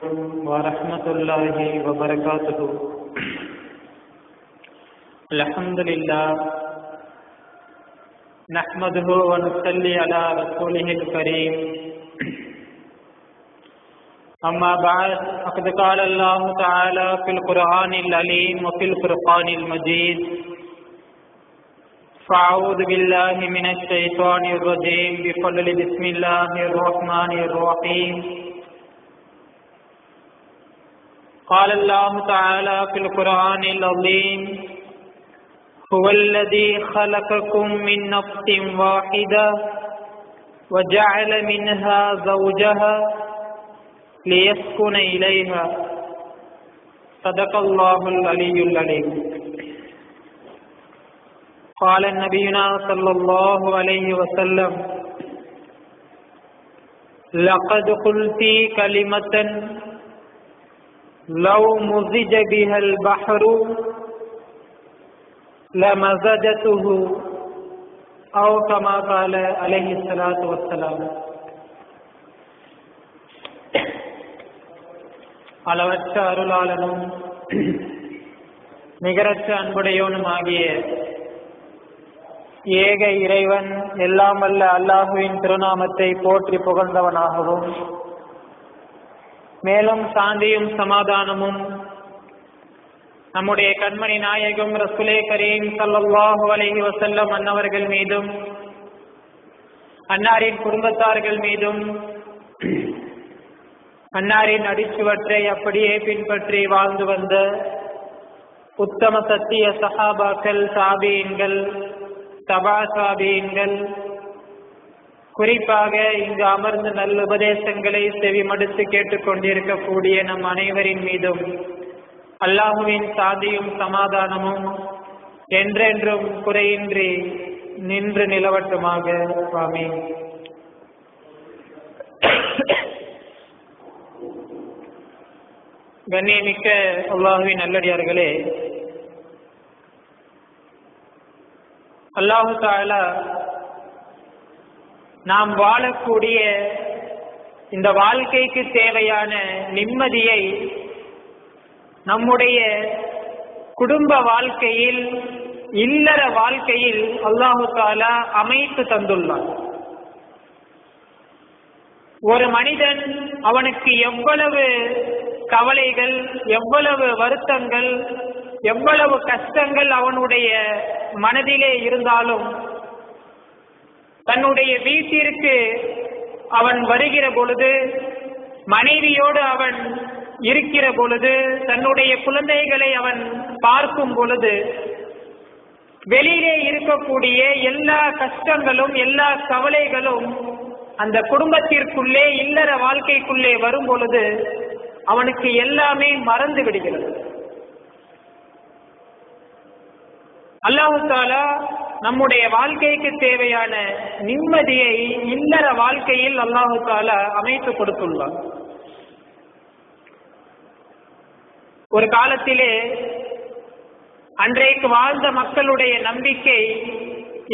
ورحمة الله وبركاته. الحمد لله نحمده ونصلي على رسوله الكريم. أما بعد، فقد قال الله تعالى في القرآن العليم وفي الفرقان المجيد. فأعوذ بالله من الشيطان الرجيم. بفضل بسم الله الرحمن الرحيم. قال الله تعالى في القرآن العظيم هو الذي خلقكم من نفس واحدة وجعل منها زوجها ليسكن إليها. صدق الله العلي العليم قال نبينا صلى الله عليه وسلم لقد قلت كلمة لو مزج بها البحر لمزجته أو كما قال عليه الصلاة والسلام அளவற்ற அருளாளனும் நிகரற்ற அன்புடையோனும் ஆகிய ஏக இறைவன் எல்லாம் வல்ல அல்லாஹுவின் திருநாமத்தை போற்றி புகழ்ந்தவனாகவும் மேலும் சாந்தியும் சமாதானமும். நம்முடைய கண்மணி நாயகம் ரசுலே கரீம் சல்லாஹு அலஹி வசல்லம் அன்னவர்கள் மீதும் அன்னாரின் குடும்பத்தார்கள் மீதும் அன்னாரின் அடிச்சுவற்றை அப்படியே பின்பற்றி வாழ்ந்து வந்த உத்தம சத்திய சஹாபாக்கள் சாபியன்கள் தபா சாபியன்கள் குறிப்பாக இங்கு அமர்ந்து நல்ல உபதேசங்களை செவிமடுத்து கேட்டுக்கொண்டிருக்கக்கூடிய நம் அனைவரின் மீதும் அல்லாஹுவின் சாதியும் சமாதானமும் என்றென்றும் குறையின்றி நின்று நிலவட்டுமாக. சுவாமி கண்ணியமிக்க அல்லாஹுவின் நல்லடியார்களே அல்லாஹு தாலா நாம் வாழக்கூடிய இந்த வாழ்க்கைக்கு தேவையான நிம்மதியை நம்முடைய குடும்ப வாழ்க்கையில் இல்லற வாழ்க்கையில் அல்லாஹு தாலா அமைத்து தந்துள்ளார் ஒரு மனிதன் அவனுக்கு எவ்வளவு கவலைகள் எவ்வளவு வருத்தங்கள் எவ்வளவு கஷ்டங்கள் அவனுடைய மனதிலே இருந்தாலும் தன்னுடைய வீட்டிற்கு அவன் வருகிற பொழுது மனைவியோடு அவன் இருக்கிற பொழுது தன்னுடைய குழந்தைகளை அவன் பார்க்கும் பொழுது வெளியிலே இருக்கக்கூடிய எல்லா கஷ்டங்களும் எல்லா கவலைகளும் அந்த குடும்பத்திற்குள்ளே இல்லற வாழ்க்கைக்குள்ளே வரும் பொழுது அவனுக்கு எல்லாமே மறந்து விடுகிறது. அல்லாஹு தாலா நம்முடைய வாழ்க்கைக்கு தேவையான நிம்மதியை இல்லற வாழ்க்கையில் அல்லாஹு தாலா அமைத்து கொடுத்துள்ளார் ஒரு காலத்திலே அன்றைக்கு வாழ்ந்த மக்களுடைய நம்பிக்கை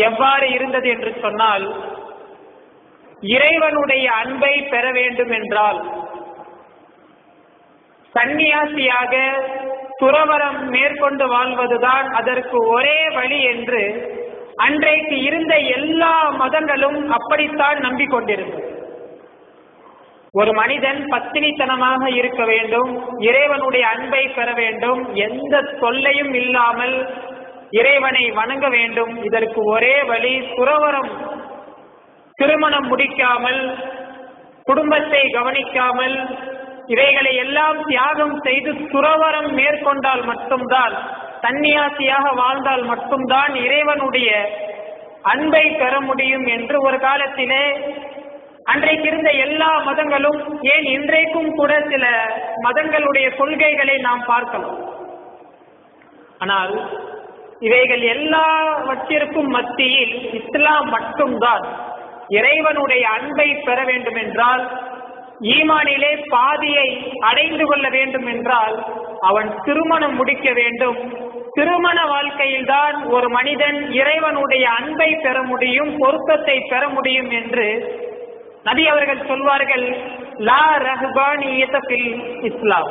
எவ்வாறு இருந்தது என்று சொன்னால் இறைவனுடைய அன்பை பெற வேண்டும் என்றால் சன்னியாசியாக துறவரம் மேற்கொண்டு வாழ்வதுதான் அதற்கு ஒரே வழி என்று அன்றைக்கு இருந்த எல்லா மதங்களும் அப்படித்தான் நம்பிக்கொண்டிருந்தது. ஒரு மனிதன் பத்தினித்தனமாக இருக்க வேண்டும் இறைவனுடைய அன்பை பெற வேண்டும் எந்த தொல்லையும் இல்லாமல் இறைவனை வணங்க வேண்டும். இதற்கு ஒரே வழி துறவரம் திருமணம் முடிக்காமல் குடும்பத்தை கவனிக்காமல் இவைகளை எல்லாம் தியாகம் செய்து துறவரம் மேற்கொண்டால் மட்டும்தான் சன்னியாசியாக வாழ்ந்தால் மட்டும்தான் இறைவனுடைய அன்பை பெற முடியும் என்று ஒரு காலத்திலே அன்றைக்கு இருந்த எல்லா மதங்களும் ஏன் இன்றைக்கும் கூட சில மதங்களுடைய கொள்கைகளை நாம் பார்க்கலாம். ஆனால் இவைகள் எல்லாவற்றிற்கும் மத்தியில் இஸ்லாம் மட்டும்தான் இறைவனுடைய அன்பை பெற வேண்டும் என்றால் ஈமானிலே பாதியை அடைந்து கொள்ள வேண்டும் என்றால் அவன் திருமணம் முடிக்க வேண்டும் திருமண வாழ்க்கையில்தான் ஒரு மனிதன் இறைவனுடைய அன்பை பெற முடியும் பொருத்தத்தை பெற முடியும் என்று நபி அவர்கள் சொல்வார்கள் லா ரஹ்பானியத ஃபில் இஸ்லாம்.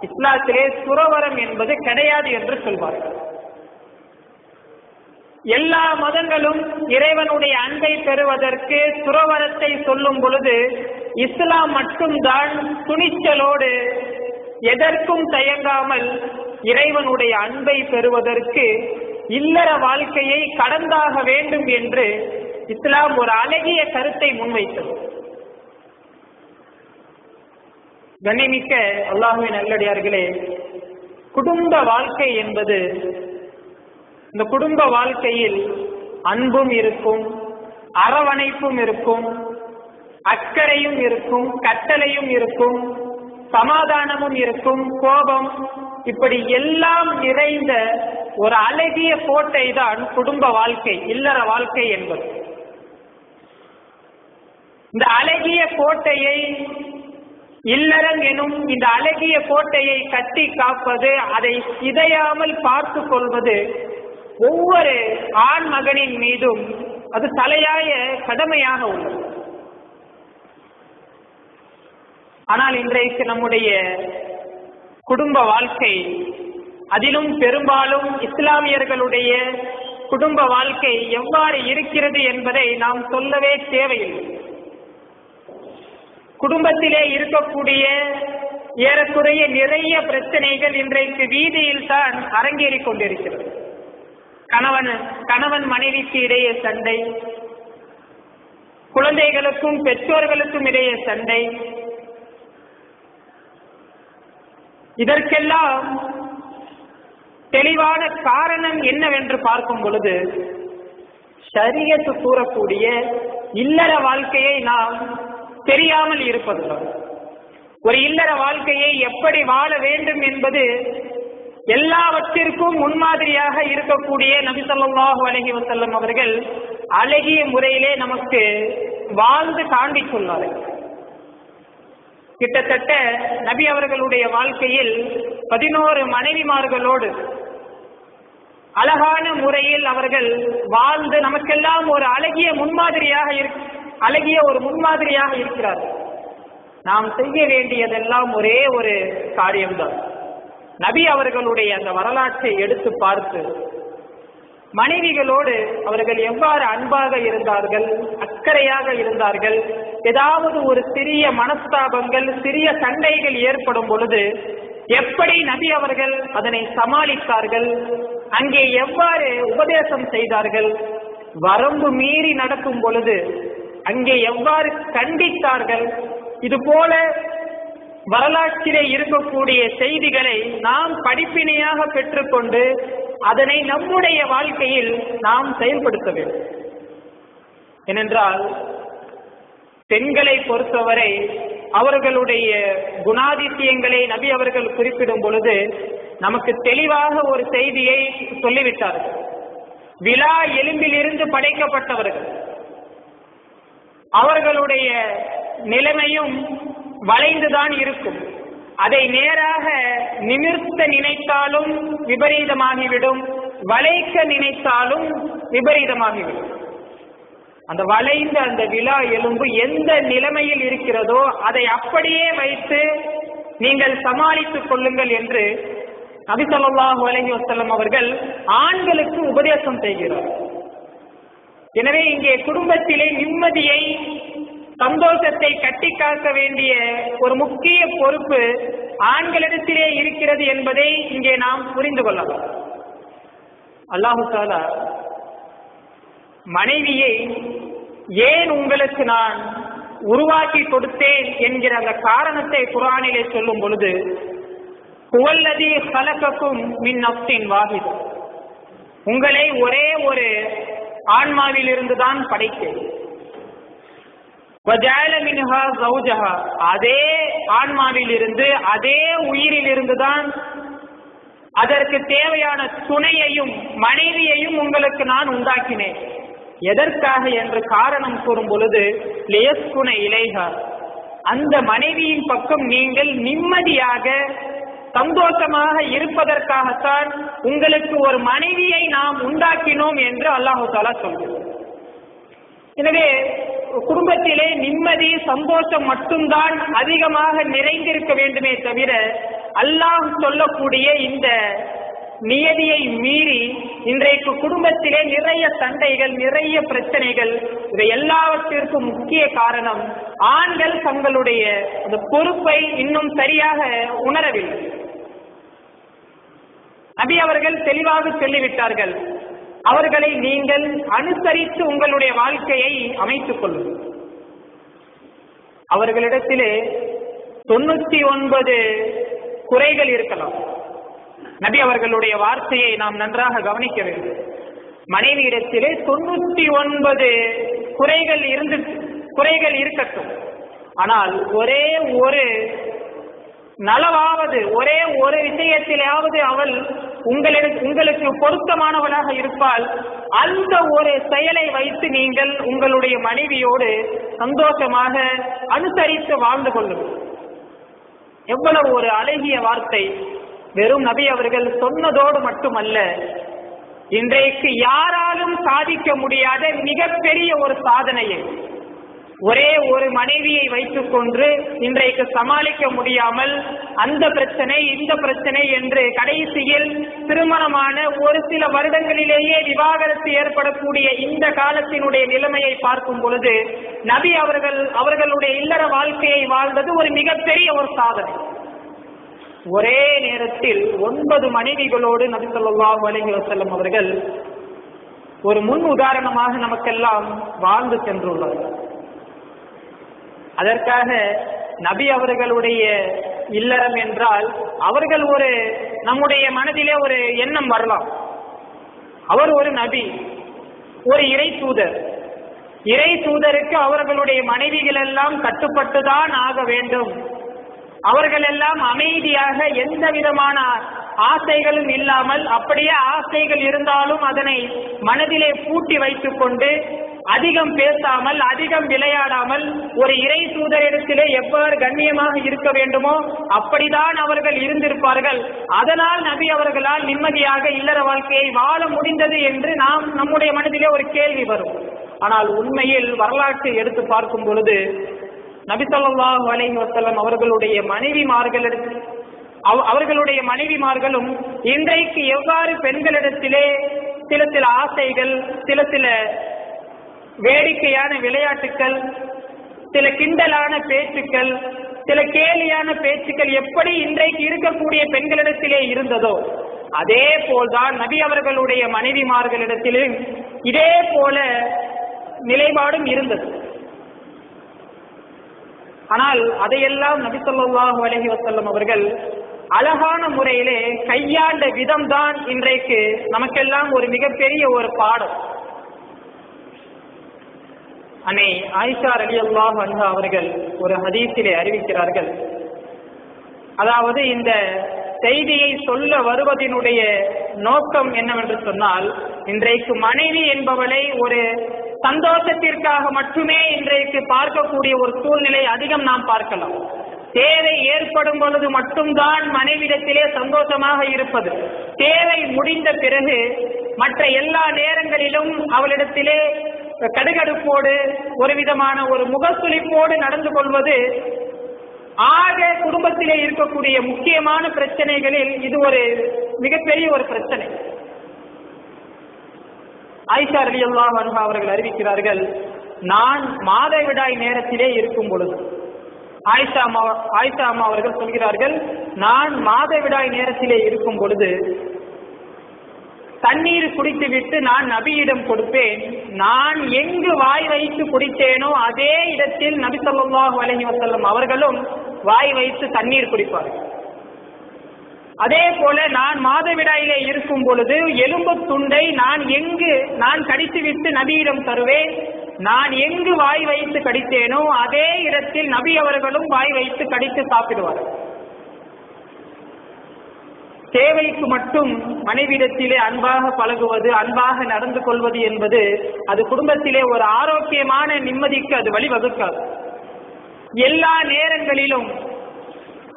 இஸ்லாத்திலே துறவரம் என்பது கிடையாது என்று சொல்வார்கள். எல்லா மதங்களும் இறைவனுடைய அன்பை பெறுவதற்கு துறவரத்தை சொல்லும் பொழுது இஸ்லாம் மட்டும்தான் துணிச்சலோடு எதற்கும் தயங்காமல் இறைவனுடைய அன்பை பெறுவதற்கு இல்லற வாழ்க்கையை கடந்தாக வேண்டும் என்று இஸ்லாம் ஒரு அழகிய கருத்தை முன்வைத்தது. கண்ணிமிக்க அல்லாஹுவின் நல்லடியார்களே குடும்ப வாழ்க்கை என்பது இந்த குடும்ப வாழ்க்கையில் அன்பும் இருக்கும் அரவணைப்பும் இருக்கும் அக்கறையும் இருக்கும் கட்டளையும் இருக்கும் சமாதானமும் இருக்கும் கோபம். இப்படி எல்லாம் நிறைந்த ஒரு அழகிய கோட்டை தான் குடும்ப வாழ்க்கை இல்லற வாழ்க்கை என்பது. இந்த அழகிய கோட்டையை இல்லறம் எனும் இந்த அழகிய கோட்டையை கட்டி காப்பது அதை சிதையாமல் பார்த்து கொள்வது ஒவ்வொரு ஆண் மகனின் மீதும் அது தலையாய கடமையாக உள்ளது. ஆனால் இன்றைக்கு நம்முடைய குடும்ப வாழ்க்கை அதிலும் பெரும்பாலும் இஸ்லாமியர்களுடைய குடும்ப வாழ்க்கை எவ்வாறு இருக்கிறது என்பதை நாம் சொல்லவே தேவையில்லை. குடும்பத்திலே இருக்கக்கூடிய ஏறக்குறைய நிறைய பிரச்சனைகள் இன்றைக்கு வீதியில் தான் அரங்கேறிக் கொண்டிருக்கிறது. கணவன் கணவன் மனைவிக்கு இடையே சண்டை குழந்தைகளுக்கும் பெற்றோர்களுக்கும் இடையே சண்டை இதற்கெல்லாம் தெளிவான காரணம் என்னவென்று பார்க்கும் பொழுது சரியத்து கூறக்கூடிய இல்லற வாழ்க்கையை நாம் தெரியாமல் இருப்பதுதான் ஒரு இல்லற வாழ்க்கையை எப்படி வாழ வேண்டும் என்பது எல்லாவற்றிற்கும் முன்மாதிரியாக இருக்கக்கூடிய நபிசல்லாஹு ஸல்லல்லாஹு வசல்லம் அவர்கள் அழகிய முறையிலே நமக்கு வாழ்ந்து காண்பித்துள்ளார்கள். கிட்டத்தட்ட நபி அவர்களுடைய வாழ்க்கையில் பதினோரு மனைவிமார்களோடு அழகான முறையில் அவர்கள் வாழ்ந்து நமக்கெல்லாம் ஒரு அழகிய முன்மாதிரியாக இருக் அழகிய ஒரு முன்மாதிரியாக இருக்கிறார் நாம் செய்ய வேண்டியதெல்லாம் ஒரே ஒரு காரியம்தான். நபி அவர்களுடைய அந்த வரலாற்றை எடுத்து பார்த்து மனைவிகளோடு அவர்கள் எவ்வாறு அன்பாக இருந்தார்கள் அக்கறையாக இருந்தார்கள் ஏதாவது ஒரு சிறிய மனஸ்தாபங்கள் சிறிய சண்டைகள் ஏற்படும் பொழுது எப்படி நபி அவர்கள் அதனை சமாளித்தார்கள் அங்கே எவ்வாறு உபதேசம் செய்தார்கள் வரம்பு மீறி நடக்கும் பொழுது அங்கே எவ்வாறு கண்டித்தார்கள் இது போல வரலாற்றிலே இருக்கக்கூடிய செய்திகளை நாம் படிப்பினையாக பெற்றுக்கொண்டு அதனை நம்முடைய வாழ்க்கையில் நாம் செயல்படுத்த வேண்டும். ஏனென்றால் பெண்களை பொறுத்தவரை அவர்களுடைய குணாதிசயங்களை நபி அவர்கள் குறிப்பிடும் பொழுது நமக்கு தெளிவாக ஒரு செய்தியை சொல்லிவிட்டார்கள். விழா எலும்பிலிருந்து படைக்கப்பட்டவர்கள். அவர்களுடைய நிலைமையும் வளைந்துதான் இருக்கும். அதை நேராக நிமிர்த்த நினைத்தாலும் விபரீதமாகிவிடும் வளைக்க நினைத்தாலும் விபரீதமாகிவிடும். அந்த வளைந்த அந்த விழா எலும்பு எந்த நிலைமையில் இருக்கிறதோ அதை அப்படியே வைத்து நீங்கள் சமாளித்துக் கொள்ளுங்கள் என்று நபிசல்லாஹு அலஹி வசல்லம் அவர்கள் ஆண்களுக்கு உபதேசம் செய்கிறார். எனவே இங்கே குடும்பத்திலே நிம்மதியை சந்தோஷத்தை கட்டி காக்க வேண்டிய ஒரு முக்கிய பொறுப்பு ஆண்களிடத்திலே இருக்கிறது என்பதை இங்கே நாம் புரிந்து கொள்ளலாம். அல்லாஹு தாலா மனைவியை ஏன் உங்களுக்கு நான் உருவாக்கி கொடுத்தேன் என்கிற அந்த காரணத்தை குரானிலே சொல்லும் பொழுது குவல்லதி கலக்கக்கும் மின் நப்சின் வாகிது உங்களை ஒரே ஒரு ஆன்மாவிலிருந்து தான் படைத்தேன். அதே ஆன்மாவிலிருந்து அதே உயிரில் இருந்துதான் அதற்கு தேவையான துணையையும் மனைவியையும் உங்களுக்கு நான் உண்டாக்கினேன். எதற்காக என்று காரணம் கூறும் பொழுது லேஸ்குண இலைகா அந்த மனைவியின் பக்கம் நீங்கள் நிம்மதியாக சந்தோஷமாக இருப்பதற்காகத்தான் உங்களுக்கு ஒரு மனைவியை நாம் உண்டாக்கினோம் என்று அல்லாஹு தாலா சொல்கிறார் எனவே குடும்பத்திலே நிம்மதி சந்தோஷம் மட்டும்தான் அதிகமாக நிறைந்திருக்க வேண்டுமே தவிர அல்லாஹ் சொல்லக்கூடிய இந்த நியதியை மீறி இன்றைக்கு குடும்பத்திலே நிறைய சண்டைகள் நிறைய பிரச்சனைகள் இவை எல்லாவற்றிற்கும் முக்கிய காரணம் ஆண்கள் தங்களுடைய அந்த பொறுப்பை இன்னும் சரியாக உணரவில்லை. நபி அவர்கள் தெளிவாக சொல்லிவிட்டார்கள். அவர்களை நீங்கள் அனுசரித்து உங்களுடைய வாழ்க்கையை அமைத்துக் கொள்ளுங்கள். அவர்களிடத்திலே தொண்ணூத்தி ஒன்பது குறைகள் இருக்கலாம். நபி அவர்களுடைய வார்த்தையை நாம் நன்றாக கவனிக்க வேண்டும். மனைவியிடத்திலே தொண்ணூத்தி ஒன்பது குறைகள் இருந்து குறைகள் இருக்கட்டும். ஆனால் ஒரே ஒரு நலவாவது ஒரே ஒரு விஷயத்திலாவது அவள் உங்களுக்கு உங்களுக்கு பொருத்தமானவளாக இருப்பால் அந்த ஒரு செயலை வைத்து நீங்கள் உங்களுடைய மனைவியோடு சந்தோஷமாக அனுசரித்து வாழ்ந்து கொள்ளுங்கள். எவ்வளவு ஒரு அழகிய வார்த்தை. வெறும் நபி அவர்கள் சொன்னதோடு மட்டுமல்ல இன்றைக்கு யாராலும் சாதிக்க முடியாத மிகப்பெரிய ஒரு சாதனையை. ஒரே ஒரு மனைவியை வைத்துக் கொண்டு இன்றைக்கு சமாளிக்க முடியாமல் அந்த பிரச்சனை இந்த பிரச்சனை என்று கடைசியில் திருமணமான ஒரு சில வருடங்களிலேயே விவாகரத்து ஏற்படக்கூடிய இந்த காலத்தினுடைய நிலைமையை பார்க்கும் பொழுது நபி அவர்கள் அவர்களுடைய இல்லற வாழ்க்கையை வாழ்ந்தது ஒரு மிகப்பெரிய ஒரு சாதனை. ஒரே நேரத்தில் ஒன்பது மனைவிகளோடு நபி ஸல்லல்லாஹு அலைஹி செல்லும் அவர்கள் ஒரு முன் உதாரணமாக நமக்கெல்லாம் வாழ்ந்து சென்றுள்ளார்கள். அதற்காக நபி அவர்களுடைய இல்லறம் என்றால் அவர்கள் ஒரு நம்முடைய மனதிலே ஒரு எண்ணம் வரலாம். அவர் ஒரு நபி ஒரு இறை தூதர். இறை தூதருக்கு அவர்களுடைய மனைவிகள் எல்லாம் கட்டுப்பட்டுதான் ஆக வேண்டும். அவர்கள் எல்லாம் அமைதியாக எந்த விதமான ஆசைகளும் இல்லாமல் அப்படியே ஆசைகள் இருந்தாலும் அதனை மனதிலே பூட்டி வைத்துக் கொண்டு அதிகம் பேசாமல் அதிகம் விளையாடாமல் ஒரு இறை தூதரிடத்திலே எவ்வாறு கண்ணியமாக இருக்க வேண்டுமோ அப்படிதான் அவர்கள் இருந்திருப்பார்கள். அதனால் நபி அவர்களால் நிம்மதியாக இல்லற வாழ்க்கையை வாழ முடிந்தது என்று நாம் நம்முடைய மனதிலே ஒரு கேள்வி வரும். ஆனால் உண்மையில் வரலாற்றை எடுத்து பார்க்கும் பொழுது நபி ஸல்லல்லாஹு அலைஹி அவர்களுடைய மனைவிமார்களிடத்தில் அவர்களுடைய மனைவிமார்களும் இன்றைக்கு எவ்வாறு பெண்களிடத்திலே சில சில ஆசைகள் சில சில வேடிக்கையான விளையாட்டுக்கள் சில கிண்டலான பேச்சுக்கள் சில கேலியான பேச்சுக்கள் எப்படி இன்றைக்கு இருக்கக்கூடிய பெண்களிடத்திலே இருந்ததோ அதே போல்தான் நபி அவர்களுடைய மனைவிமார்களிடத்திலும் இதே போல நிலைப்பாடும் இருந்தது. ஆனால் அதையெல்லாம் நபிசல்லாஹு அலஹி வசல்லம் அவர்கள் அழகான முறையிலே கையாண்ட விதம்தான் இன்றைக்கு நமக்கெல்லாம் ஒரு மிகப்பெரிய ஒரு பாடம். அன்னை ஆயிஷா அலி அல்லாஹ் அவர்கள் ஒரு ஹதீஸிலே அறிவிக்கிறார்கள். அதாவது இந்த செய்தியை சொல்ல வருவதனுடைய நோக்கம் என்னவென்று சொன்னால் இன்றைக்கு மனைவி என்பவளை ஒரு சந்தோஷத்திற்காக மட்டுமே இன்றைக்கு பார்க்கக்கூடிய ஒரு சூழ்நிலை அதிகம் நாம் பார்க்கலாம். தேவை ஏற்படும் பொழுது மட்டும்தான் மனைவிடத்திலே சந்தோஷமாக இருப்பது. தேவை முடிந்த பிறகு மற்ற எல்லா நேரங்களிலும் அவளிடத்திலே கடுகடுப்போடு ஒரு விதமான ஒரு முகசுளிப்போடு நடந்து கொள்வது ஆ குடும்பத்திலே இருக்கக்கூடிய முக்கியமான பிரச்சனைகளில் இது ஒரு மிகப்பெரிய ஒரு பிரச்சனை. ஆயிஷா ரலியல்லாஹு அன்ஹா அவர்கள் அறிவிக்கிறார்கள் நான் மாதவிடாய் நேரத்திலே இருக்கும் பொழுது. ஆயிஷா அம்மா ஆயிஷா அம்மா அவர்கள் சொல்கிறார்கள் நான் மாதவிடாய் நேரத்திலே இருக்கும் பொழுது தண்ணீர் குடித்துவிட்டு நான் நபியிடம் கொடுப்பேன் நான் எங்கு வாய் வைத்து குடித்தேனோ அதே இடத்தில் நபி ஸல்லல்லாஹு வழங்கி வசல்லம் அவர்களும் வாய் வைத்து தண்ணீர் குடிப்பார்கள் அதே போல நான் மாதவிடாயிலே இருக்கும் பொழுது எலும்பு துண்டை நான் எங்கு நான் கடித்துவிட்டு நபியிடம் தருவேன். நான் எங்கு வாய் வைத்து கடித்தேனோ அதே இடத்தில் நபி அவர்களும் வாய் வைத்து கடித்து சாப்பிடுவார். தேவைக்கு மட்டும் மனைவிடத்திலே அன்பாக பழகுவது அன்பாக நடந்து கொள்வது என்பது அது குடும்பத்திலே ஒரு ஆரோக்கியமான நிம்மதிக்கு அது வழிவகுக்காது. எல்லா நேரங்களிலும்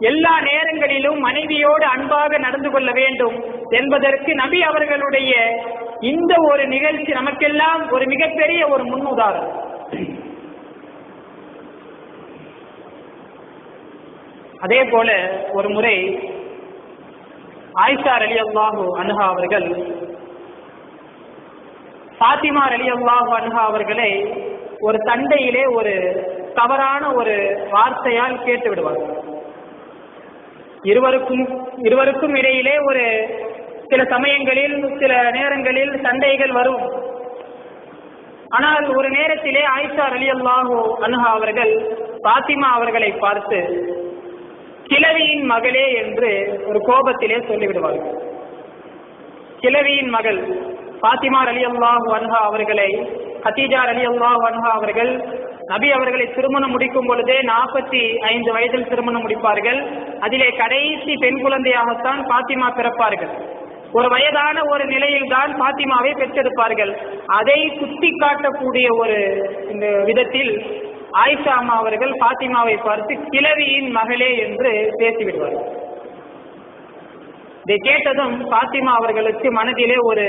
எல்லா நேரங்களிலும் மனைவியோடு அன்பாக நடந்து கொள்ள வேண்டும் என்பதற்கு நபி அவர்களுடைய இந்த ஒரு நிகழ்ச்சி நமக்கெல்லாம் ஒரு மிகப்பெரிய ஒரு முன்னுதாரணம் அதே போல ஒரு முறை ஆயிஷா அலி அல்லாஹு அனுகா அவர்கள் ஃபாத்திமா அலி அல்லாஹு அனுகா அவர்களை ஒரு தண்டையிலே ஒரு தவறான ஒரு வார்த்தையால் கேட்டு விடுவார்கள் இருவருக்கும் இருவருக்கும் இடையிலே ஒரு சில சமயங்களில் சில நேரங்களில் சண்டைகள் வரும். ஆனால் ஒரு நேரத்திலே ஆயிஷா அலி அல்லாஹு அனுஹா அவர்கள் பாத்திமா அவர்களை பார்த்து கிழவியின் மகளே என்று ஒரு கோபத்திலே சொல்லிவிடுவார்கள். கிழவியின் மகள் பாத்திமா அலி அல்லாஹு அன்ஹா அவர்களை ஹத்தீஜா அலி அல்லாஹு அன்ஹா அவர்கள் நபி அவர்களை திருமணம் முடிக்கும் பொழுதே நாற்பத்தி ஐந்து வயதில் திருமணம் முடிப்பார்கள். அதிலே கடைசி பெண் குழந்தையாகத்தான் பாத்திமா பிறப்பார்கள். ஒரு வயதான ஒரு நிலையில் தான் பாத்திமாவை பெற்றெடுப்பார்கள். அதை சுட்டி காட்டக்கூடிய ஒரு இந்த விதத்தில் ஆயிஷா அம்மா அவர்கள் பாத்திமாவை பார்த்து கிழவியின் மகளே என்று பேசிவிடுவார்கள் இதை கேட்டதும் பாத்திமா அவர்களுக்கு மனதிலே ஒரு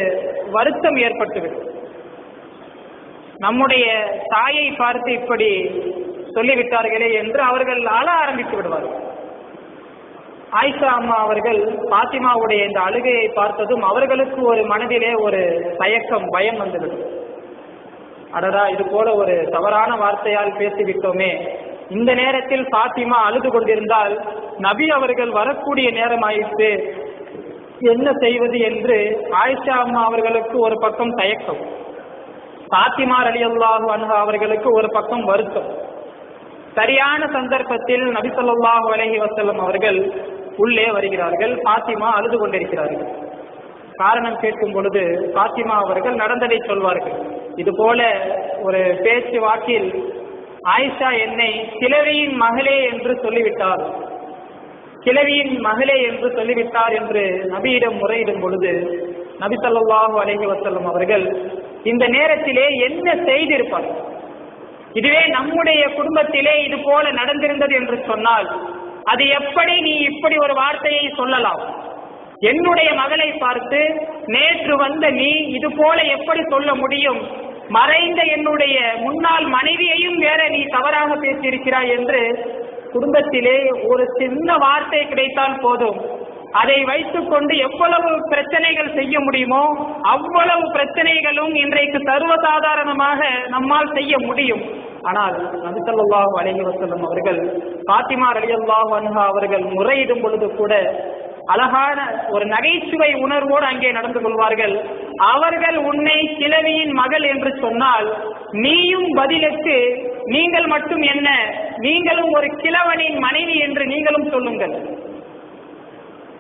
வருத்தம் ஏற்பட்டுவிடும். நம்முடைய தாயை பார்த்து இப்படி சொல்லிவிட்டார்களே என்று அவர்கள் அழ ஆரம்பித்து விடுவார்கள் ஆயிஷா அம்மா அவர்கள் பாத்திமாவுடைய இந்த அழுகையை பார்த்ததும் அவர்களுக்கு ஒரு மனதிலே ஒரு தயக்கம் பயம் வந்துவிடும். அடடா இது போல ஒரு தவறான வார்த்தையால் பேசிவிட்டோமே. இந்த நேரத்தில் பாத்திமா அழுது கொண்டிருந்தால் நபி அவர்கள் வரக்கூடிய நேரம் ஆயிற்று என்ன செய்வது என்று ஆயிஷா அம்மா அவர்களுக்கு ஒரு பக்கம் தயக்கம். பாத்திமா அலி அல்லாஹு அன்ஹா அவர்களுக்கு ஒரு பக்கம் வருத்தம். சரியான சந்தர்ப்பத்தில் நபிசல்லாஹு அலஹி வசல்லம் அவர்கள் உள்ளே வருகிறார்கள் பாத்திமா அழுது கொண்டிருக்கிறார்கள். காரணம் கேட்கும் பொழுது பாத்திமா அவர்கள் நடந்ததை சொல்வார்கள். இது போல ஒரு பேச்சு வாக்கில் ஆயிஷா என்னை கிழவியின் மகளே என்று சொல்லிவிட்டார். கிழவியின் மகளே என்று சொல்லிவிட்டார் என்று நபியிடம் முறையிடும் பொழுது நபி ஸல்லல்லாஹு அலஹி வசல்லம் அவர்கள் இந்த நேரத்திலே என்ன செய்திருப்பார்? இதுவே நம்முடைய குடும்பத்திலே இது போல நடந்திருந்தது என்று சொன்னால் அது எப்படி நீ இப்படி ஒரு வார்த்தையை சொல்லலாம்? என்னுடைய மகளை பார்த்து நேற்று வந்த நீ இது போல எப்படி சொல்ல முடியும்? மறைந்த என்னுடைய முன்னாள் மனைவியையும் வேற நீ தவறாக பேசியிருக்கிறாய் என்று குடும்பத்திலே ஒரு சின்ன வார்த்தை கிடைத்தால் போதும். அதை வைத்துக்கொண்டு எவ்வளவு பிரச்சனைகள் செய்ய முடியுமோ அவ்வளவு பிரச்சனைகளும் இன்றைக்கு சர்வசாதாரணமாக நம்மால் செய்ய முடியும். ஆனால் நபிசல்லாஹு அலைஹி வஸல்லம் அவர்கள் பாத்திமா ரலியல்லாஹு அன்ஹா அவர்கள் முறையிடும் பொழுது கூட அழகான ஒரு நகைச்சுவை உணர்வோடு அங்கே நடந்து கொள்வார்கள். அவர்கள் உன்னை கிழவியின் மகள் என்று சொன்னால் நீயும் பதிலுக்கு நீங்கள் மட்டும் என்ன? நீங்களும் ஒரு கிழவனின் மனைவி என்று நீங்களும் சொல்லுங்கள்.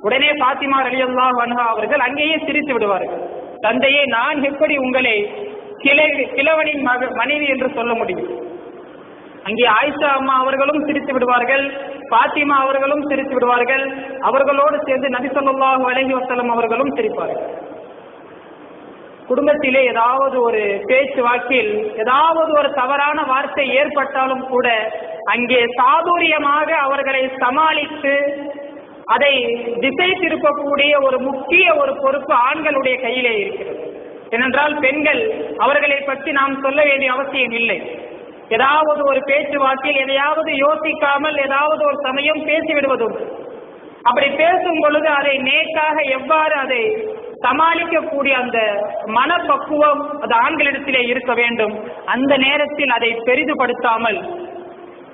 உடனே பாத்திமா ரலியல்லாஹு அன்ஹா அவர்கள் அங்கேயே சிரித்து விடுவார்கள் தந்தையே நான் எப்படி உங்களை கிளை கிழவனின் மக மனைவி என்று சொல்ல முடியும்? அங்கே ஆயிஷா அம்மா அவர்களும் சிரித்து விடுவார்கள் பாத்திமா அவர்களும் சிரித்து விடுவார்கள் அவர்களோடு சேர்ந்து நபிசல்லாஹு அலஹி வசலம் அவர்களும் சிரிப்பார்கள். குடும்பத்திலே ஏதாவது ஒரு பேச்சு வாக்கில் ஏதாவது ஒரு தவறான வார்த்தை ஏற்பட்டாலும் கூட அங்கே சாதுரியமாக அவர்களை சமாளித்து அதை திசை திருப்பக்கூடிய ஒரு முக்கிய ஒரு பொறுப்பு ஆண்களுடைய கையிலே இருக்கிறது. ஏனென்றால் பெண்கள் அவர்களை பற்றி நாம் சொல்ல வேண்டிய அவசியம் இல்லை. ஏதாவது ஒரு பேச்சுவாக்கில் எதையாவது யோசிக்காமல் ஏதாவது ஒரு சமயம் பேசிவிடுவதும். அப்படி பேசும் பொழுது அதை நேக்காக எவ்வாறு அதை சமாளிக்கக்கூடிய அந்த மனப்பக்குவம் அது ஆண்களிடத்திலே இருக்க வேண்டும். அந்த நேரத்தில் அதை பெரிதுபடுத்தாமல்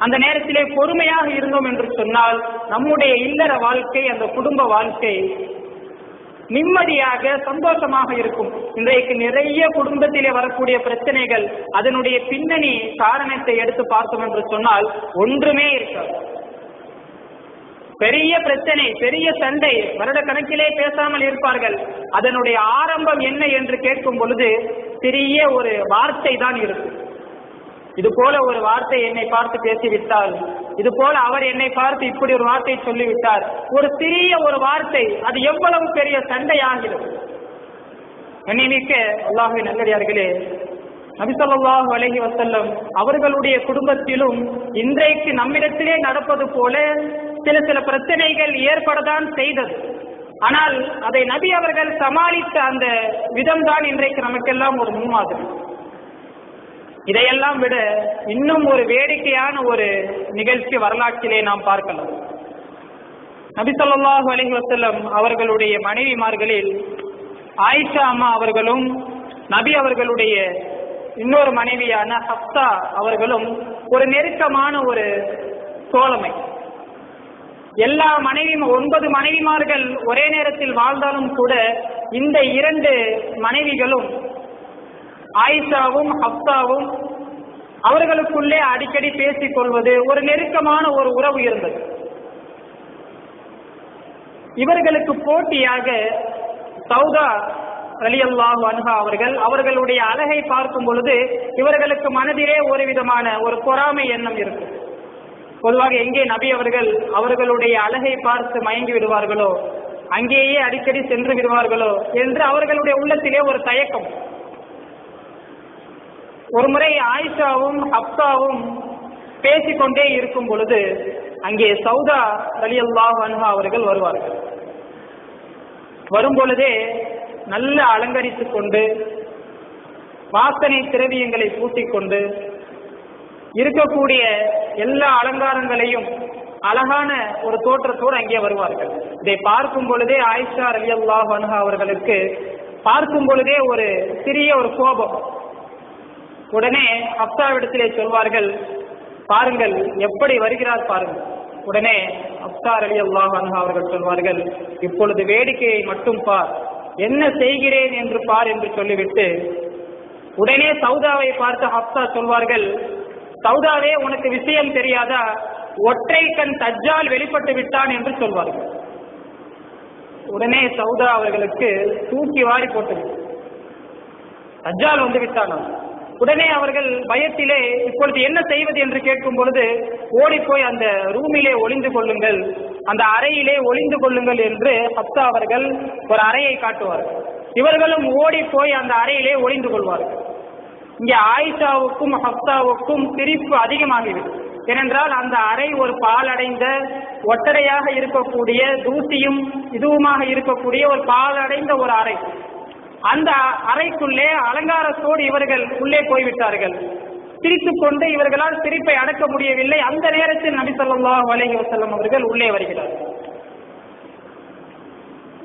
அந்த நேரத்திலே பொறுமையாக இருந்தோம் என்று சொன்னால் நம்முடைய இல்லற வாழ்க்கை அந்த குடும்ப வாழ்க்கை நிம்மதியாக சந்தோஷமாக இருக்கும். இன்றைக்கு நிறைய குடும்பத்திலே வரக்கூடிய பிரச்சனைகள் அதனுடைய பின்னணி காரணத்தை எடுத்து பார்த்தோம் என்று சொன்னால் ஒன்றுமே இருக்காது. பெரிய பிரச்சனை பெரிய சண்டை வருட கணக்கிலே பேசாமல் இருப்பார்கள். அதனுடைய ஆரம்பம் என்ன என்று கேட்கும் பொழுது சிறிய ஒரு வார்த்தை தான் இருக்கும். இது போல ஒரு வார்த்தை என்னை பார்த்து பேசிவிட்டார். இது போல அவர் என்னை பார்த்து இப்படி ஒரு வார்த்தை சொல்லிவிட்டார். ஒரு சிறிய ஒரு வார்த்தை அது எவ்வளவு பெரிய சண்டையாகிறது என்னைமிக்க அல்லாஹுவை நல்லடியார்களே நபிசல்லாஹு அலஹி வசல்லம் அவர்களுடைய குடும்பத்திலும் இன்றைக்கு நம்மிடத்திலே நடப்பது போல சில சில பிரச்சனைகள் ஏற்படத்தான் செய்தது. ஆனால் அதை நபி அவர்கள் சமாளித்த அந்த விதம்தான் இன்றைக்கு நமக்கெல்லாம் ஒரு முன்மாதிரி. இதையெல்லாம் விட இன்னும் ஒரு வேடிக்கையான ஒரு நிகழ்ச்சி வரலாற்றிலே நாம் பார்க்கலாம். நபி அலி வசல்லம் அவர்களுடைய மனைவிமார்களில் ஆயிஷா அம்மா அவர்களும் நபி அவர்களுடைய இன்னொரு மனைவியான ஹப்சா அவர்களும் ஒரு நெருக்கமான ஒரு தோழமை. எல்லா மனைவி ஒன்பது மனைவிமார்கள் ஒரே நேரத்தில் வாழ்ந்தாலும் கூட இந்த இரண்டு மனைவிகளும் ஆயிஷாவும் ஹப்தாவும் அவர்களுக்குள்ளே அடிக்கடி பேசிக் கொள்வது ஒரு நெருக்கமான ஒரு உறவு இருந்தது. இவர்களுக்கு போட்டியாக சௌதா ரலியல்லாஹு அன்ஹா அவர்கள் அவர்களுடைய அழகை பார்க்கும் பொழுது இவர்களுக்கு மனதிலே ஒரு விதமான ஒரு பொறாமை எண்ணம் இருக்கும். பொதுவாக எங்கே நபி அவர்கள் அவர்களுடைய அழகை பார்த்து மயங்கி விடுவார்களோ அங்கேயே அடிக்கடி சென்று விடுவார்களோ என்று அவர்களுடைய உள்ளத்திலே ஒரு தயக்கம். ஒரு முறை ஆயிஷாவும் ஹப்தாவும் பேசிக்கொண்டே இருக்கும் பொழுது அங்கே சௌதா ரலியல்லாஹு அன்ஹா அவர்கள் வருவார்கள். வரும் பொழுதே நல்ல அலங்கரித்துக் கொண்டு வாசனை திரவியங்களை பூட்டிக்கொண்டு இருக்கக்கூடிய எல்லா அலங்காரங்களையும் அழகான ஒரு தோற்றத்தோடு அங்கே வருவார்கள். இதை பார்க்கும் பொழுதே ஆயிஷா அலி அல்லாஹ் அனுகா அவர்களுக்கு பார்க்கும் பொழுதே ஒரு சிறிய ஒரு கோபம். உடனே அப்சாவிடத்திலே சொல்வார்கள் பாருங்கள் எப்படி வருகிறார் பாருங்கள். உடனே அப்சார் அலி அல்லாஹ் அவர்கள் சொல்வார்கள் இப்பொழுது வேடிக்கையை மட்டும் பார். என்ன செய்கிறேன் என்று பார் என்று சொல்லிவிட்டு உடனே சௌதாவை பார்த்து ஹப்சா சொல்வார்கள் சௌதாவே உனக்கு விஷயம் தெரியாதா? ஒற்றை கண் தஜ்ஜால் வெளிப்பட்டு விட்டான் என்று சொல்வார்கள். உடனே சௌதா அவர்களுக்கு தூக்கி வாரி போட்டது. தஜ்ஜால் வந்து விட்டானா? உடனே அவர்கள் பயத்திலே இப்பொழுது என்ன செய்வது? என்று கேட்கும் பொழுது ஓடிப்போய் அந்த ரூமிலே ஒளிந்து கொள்ளுங்கள். அந்த அறையிலே ஒளிந்து கொள்ளுங்கள் என்று ஹப்தா அவர்கள் ஒரு அறையை காட்டுவார்கள். இவர்களும் ஓடி போய் அந்த அறையிலே ஒளிந்து கொள்வார்கள். இங்கே ஆயிஷாவுக்கும் ஹப்தாவுக்கும் சிரிப்பு அதிகமாகிவிடும். ஏனென்றால் அந்த அறை ஒரு பாலடைந்த ஒட்டடையாக இருக்கக்கூடிய தூசியும் இதுவுமாக இருக்கக்கூடிய ஒரு பாலடைந்த ஒரு அறை. அந்த அறைக்குள்ளே அலங்காரத்தோடு இவர்கள் உள்ளே போய்விட்டார்கள். சிரித்துக் கொண்டு இவர்களால் சிரிப்பை அடக்க முடியவில்லை. அந்த நேரத்தில் நபி ஸல்லல்லாஹு அலைஹி வசல்லம் அவர்கள் உள்ளே வருகிறார்.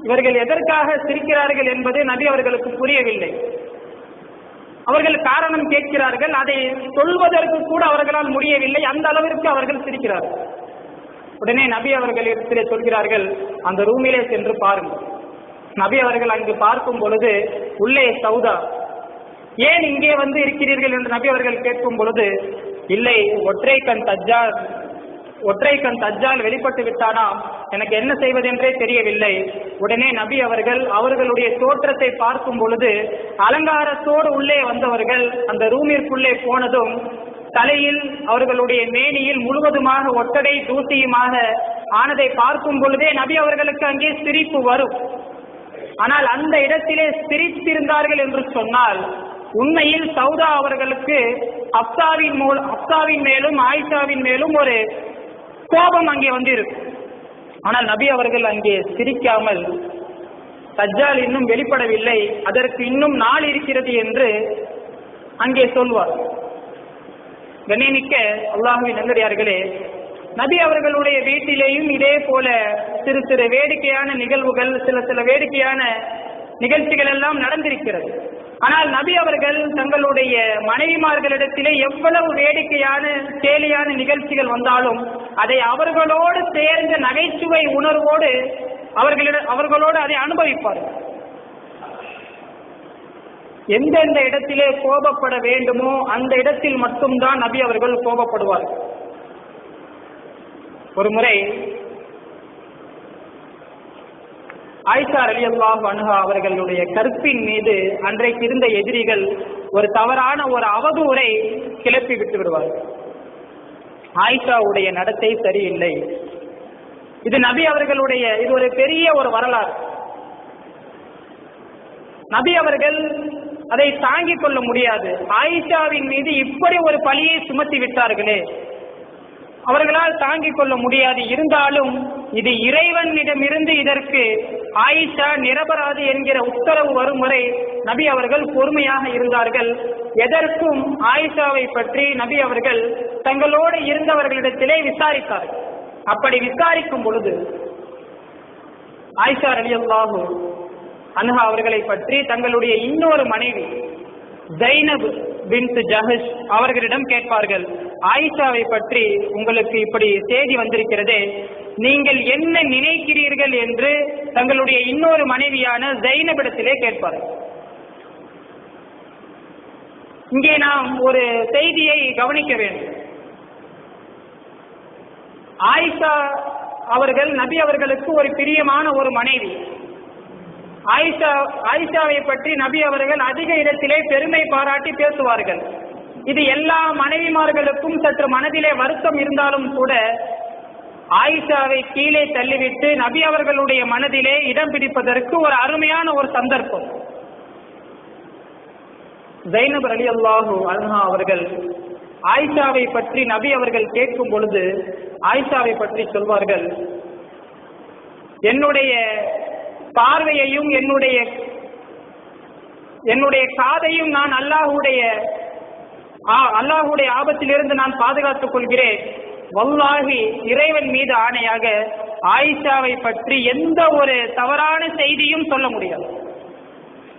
இவர்கள் எதற்காக சிரிக்கிறார்கள் என்பது நபி அவர்களுக்கு புரியவில்லை. அவர்கள் காரணம் கேட்கிறார்கள். அதை சொல்வதற்கு கூட அவர்களால் முடியவில்லை. அந்த அளவிற்கு அவர்கள் சிரிக்கிறார்கள். உடனே நபி அவர்களிடத்திலே சொல்கிறார்கள் அந்த ரூமிலே சென்று பாருங்கள். நபி அவர்கள் அங்கு பார்க்கும் பொழுது உள்ளே சௌதா ஏன் இங்கே வந்து இருக்கிறீர்கள்? என்று நபி அவர்கள் கேட்கும் பொழுது இல்லை ஒற்றை கண் தஜ்ஜால் ஒற்றை கண் தஜ்ஜால் வெளிப்பட்டு விட்டானாம் எனக்கு என்ன செய்வதென்றே தெரியவில்லை. உடனே நபி அவர்கள் அவர்களுடைய தோற்றத்தை பார்க்கும் பொழுது அலங்காரத்தோடு உள்ளே வந்தவர்கள் அந்த ரூமிற்குள்ளே போனதும் தலையில் அவர்களுடைய மேனியில் முழுவதுமாக ஒட்டடை தூசியுமாக ஆனதை பார்க்கும் பொழுதே நபி அவர்களுக்கு அங்கே சிரிப்பு வரும். ஆனால் அந்த இடத்திலே சிரித்திருந்தார்கள் என்று சொன்னால் உண்மையில் சௌதா அவர்களுக்கு அப்தாவின் மூலம் அப்தாவின் மேலும் ஆயிஷாவின் மேலும் ஒரு கோபம் அங்கே வந்திருக்கும் ஆனால் நபி அவர்கள் அங்கே சிரிக்காமல் தஜ்ஜால் இன்னும் வெளிப்படவில்லை அதற்கு இன்னும் நாள் இருக்கிறது என்று அங்கே சொல்வார். கண்ணியமிக்க அல்லாஹுவின் நல்லடியார்களே நபி அவர்களுடைய வீட்டிலேயும் இதே போல சிறு சிறு வேடிக்கையான நிகழ்வுகள் சில சில வேடிக்கையான நிகழ்ச்சிகள் எல்லாம் நடந்திருக்கிறது. ஆனால் நபி அவர்கள் தங்களுடைய மனைவிமார்களிடத்திலே எவ்வளவு வேடிக்கையான கேலியான நிகழ்ச்சிகள் வந்தாலும் அதை அவர்களோடு சேர்ந்த நகைச்சுவை உணர்வோடு அவர்களிட அவர்களோடு அதை அனுபவிப்பார்கள். எந்தெந்த இடத்திலே கோபப்பட வேண்டுமோ அந்த இடத்தில் மட்டும்தான் நபி அவர்கள் கோபப்படுவார்கள். ஒரு முறை ஆயிஷா அலி அல்லாஹ் அனுகா அவர்களுடைய கற்பின் மீது அன்றைக்கு இருந்த எதிரிகள் ஒரு தவறான ஒரு அவதூறை கிளப்பி விட்டு விடுவார்கள். ஆயிஷாவுடைய நடத்தை சரியில்லை. இது நபி அவர்களுடைய இது ஒரு பெரிய ஒரு வரலாறு. நபி அவர்கள் அதை தாங்கிக் கொள்ள முடியாது. ஆயிஷாவின் மீது இப்படி ஒரு பழியை சுமத்தி விட்டார்களே. அவர்களால் தாங்கிக் கொள்ள முடியாது. இருந்தாலும் இது இறைவனிடமிருந்து இதற்கு ஆயிஷா நிரபராது என்கிற உத்தரவு வரும் வரை நபி அவர்கள் பொறுமையாக இருந்தார்கள். எதற்கும் ஆயிஷாவை பற்றி நபி அவர்கள் தங்களோடு இருந்தவர்களிடத்திலே விசாரித்தார்கள். அப்படி விசாரிக்கும் பொழுது ஆயிஷா ரலியல்லாஹு அன்ஹா அவர்களை பற்றி தங்களுடைய இன்னொரு மனைவி ஜைனப் பின்த் ஜஹஷ் அவர்களிடம் கேட்பார்கள் ஆயிஷாவை பற்றி உங்களுக்கு இப்படி செய்தி வந்திருக்கிறதே நீங்கள் என்ன நினைக்கிறீர்கள்? என்று தங்களுடைய இன்னொரு மனைவியான ஜைனபிடத்திலே கேட்பார்கள். இங்கே நாம் ஒரு செய்தியை கவனிக்க வேண்டும். ஆயிஷா அவர்கள் நபி அவர்களுக்கு ஒரு பிரியமான ஒரு மனைவி. ஆயிஷா ஆயிஷாவை பற்றி நபி அவர்கள் அதிக இடத்திலே பெருமை பாராட்டி பேசுவார்கள். இது எல்லா மனைவிமார்களுக்கும் சற்று மனதிலே வருத்தம் இருந்தாலும் கூட ஆயிஷாவை கீழே தள்ளிவிட்டு நபி அவர்களுடைய மனதிலே இடம் பிடிப்பதற்கு ஒரு அருமையான ஒரு சந்தர்ப்பம். ஜைனப் அலி அல்லாஹு அல்ஹா அவர்கள் ஆயிஷாவை பற்றி நபி அவர்கள் கேட்கும் பொழுது ஆயிஷாவை பற்றி சொல்வார்கள் என்னுடைய பார்வையையும் என்னுடைய என்னுடைய காதையும் நான் அல்லாஹுடைய ஆ- அல்லாஹுடைய ஆபத்திலிருந்து நான் பாதுகாத்துக் கொள்கிறேன். வல்லாஹி இறைவன் மீது ஆணையாக ஆயிஷாவை பற்றி எந்த ஒரு தவறான செய்தியும் சொல்ல முடியாது.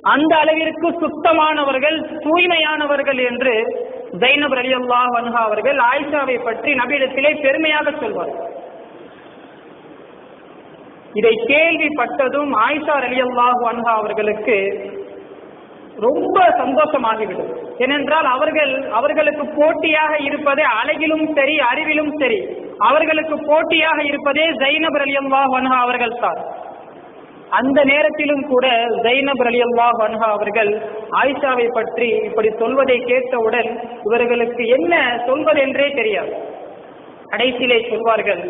அந்த அளவிற்கு சுத்தமானவர்கள் தூய்மையானவர்கள் என்று ஜைனப் அலி அல்லாஹ் அவர்கள் ஆயிஷாவை பற்றி நபியிடத்திலே பெருமையாக சொல்வார்கள். இதை கேள்விப்பட்டதும் ஆயிஷா அலி அல்லாஹு அன்ஹா அவர்களுக்கு ரொம்ப சந்தோஷமாகிவிடும். ஏனென்றால் அவர்கள் அவர்களுக்கு போட்டியாக இருப்பதே அழகிலும் சரி அறிவிலும் சரி. அவர்களுக்கு போட்டியாக இருப்பதே ஜைனப் அலி அல்லாஹ் அன்ஹா அவர்கள் தான் அந்த நேரத்திலும் கூட ஜைனப் அலி அல்லாஹ் அன்ஹா அவர்கள் ஆயிஷாவை பற்றி இப்படி சொல்வதை கேட்டவுடன் இவர்களுக்கு என்ன சொல்வதென்றே தெரியாது. கடைசியிலே சொல்வார்கள்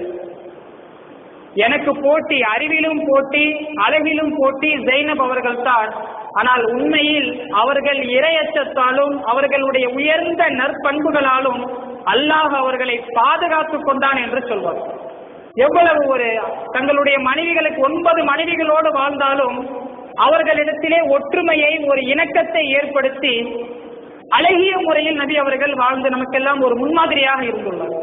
எனக்கு போட்டி அறிவிலும் போட்டி அழகிலும் போட்டி ஜெய்னப் அவர்கள் தான் ஆனால் உண்மையில் அவர்கள் இரையச்சத்தாலும் அவர்களுடைய உயர்ந்த நற்பண்புகளாலும் அல்லாஹ் அவர்களை பாதுகாத்துக் கொண்டான் என்று சொல்வார். எவ்வளவு ஒரு தங்களுடைய மனைவிகளுக்கு ஒன்பது மனைவிகளோடு வாழ்ந்தாலும் அவர்களிடத்திலே ஒற்றுமையை ஒரு இணக்கத்தை ஏற்படுத்தி அழகிய முறையில் நபி அவர்கள் வாழ்ந்து நமக்கெல்லாம் ஒரு முன்மாதிரியாக இருந்துள்ளார்.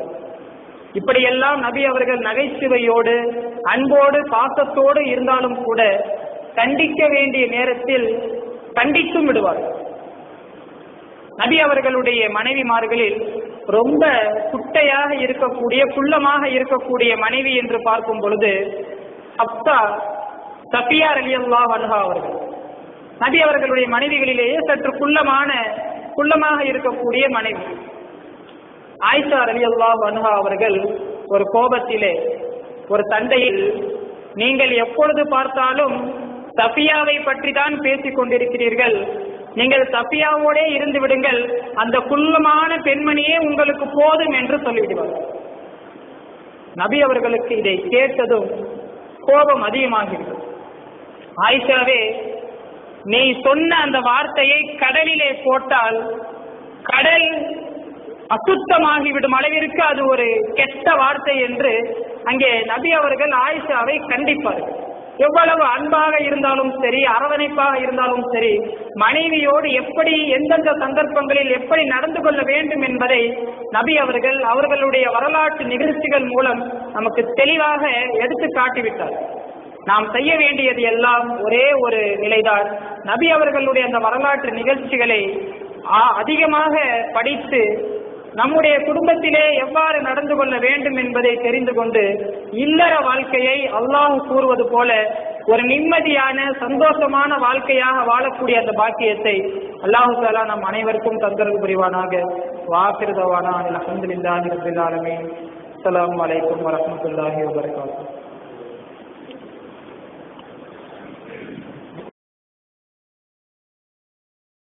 இப்படியெல்லாம் நபி அவர்கள் நகைச்சுவையோடு அன்போடு பாசத்தோடு இருந்தாலும் கூட கண்டிக்க வேண்டிய நேரத்தில் கண்டித்தும் விடுவார் நபி அவர்களுடைய மனைவிமார்களில் ரொம்ப குட்டையாக இருக்கக்கூடிய குள்ளமாக இருக்கக்கூடிய மனைவி என்று பார்க்கும் பொழுது ஹப்தா சஃபியா அலி அல்லா அன்ஹா அவர்கள். நபி அவர்களுடைய மனைவிகளிலேயே சற்று குள்ளமான குள்ளமாக இருக்கக்கூடிய மனைவி. ஆயிஷா அலி அல்லா அன்ஹா அவர்கள் ஒரு கோபத்திலே ஒரு தந்தையில் நீங்கள் எப்பொழுது பார்த்தாலும் சஃபியாவை பற்றி தான் பேசிக் கொண்டிருக்கிறீர்கள். நீங்கள் சஃபியாவோடே இருந்து விடுங்கள். அந்த குள்ளமான பெண்மணியே உங்களுக்கு போதும் என்று சொல்லிவிடுவார். நபி அவர்களுக்கு இதை கேட்டதும் கோபம் அதிகமாகிறது ஆயிஷாவே நீ சொன்ன அந்த வார்த்தையை கடலிலே போட்டால் கடல் அசுத்தமாகிவிடும் அளவிற்கு அது ஒரு கெட்ட வார்த்தை என்று அங்கே நபி அவர்கள் ஆயிஷாவை கண்டிப்பார்கள். எவ்வளவு அன்பாக இருந்தாலும் சரி அரவணைப்பாக இருந்தாலும் சரி மனைவியோடு எப்படி எந்தெந்த சந்தர்ப்பங்களில் எப்படி நடந்து கொள்ள வேண்டும் என்பதை நபி அவர்கள் அவர்களுடைய வரலாற்று நிகழ்ச்சிகள் மூலம் நமக்கு தெளிவாக எடுத்து காட்டிவிட்டார். நாம் செய்ய வேண்டியது எல்லாம் ஒரே ஒரு நிலைதான். நபி அவர்களுடைய அந்த வரலாற்று நிகழ்ச்சிகளை அதிகமாக படித்து நம்முடைய குடும்பத்திலே எவ்வாறு நடந்து கொள்ள வேண்டும் என்பதை தெரிந்து கொண்டு இல்லற வாழ்க்கையை அல்லாஹ் கூறுவது போல ஒரு நிம்மதியான சந்தோஷமான வாழ்க்கையாக வாழக்கூடிய அந்த பாக்கியத்தை அல்லாஹு தாலா நம் அனைவருக்கும் தந்தரவு புரிவானாக. வாக்கிருதவானா அலமதுல்லாஹி ரபில் ஆலமீன். அஸ்ஸலாமு வலைக்கம் வரமத்துல்லாஹி வபரகாத்துஹு.